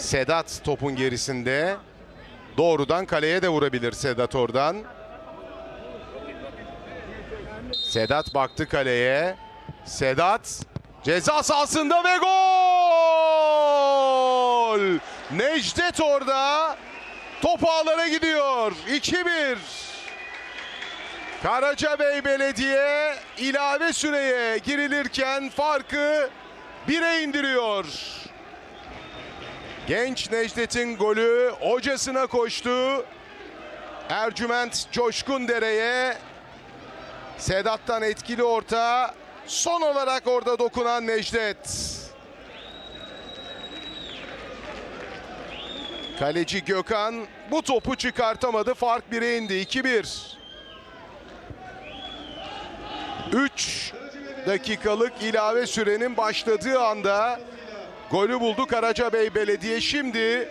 Sedat topun gerisinde. Doğrudan kaleye de vurabilir Sedat oradan. Sedat baktı kaleye. Sedat ceza sahasında ve gol! Necdet orada. Top ağlara gidiyor. 2-1. Karacabey Belediye ilave süreye girilirken farkı 1'e indiriyor. Genç Necdet'in golü hocasına koştu. Ercüment Coşkun Dere'ye Sedat'tan etkili orta. Son olarak orada dokunan Necdet. Kaleci Gökhan bu topu çıkartamadı. Fark 1'e indi. 2-1. 3 dakikalık ilave sürenin başladığı anda golü buldu Karacabey Belediye. Şimdi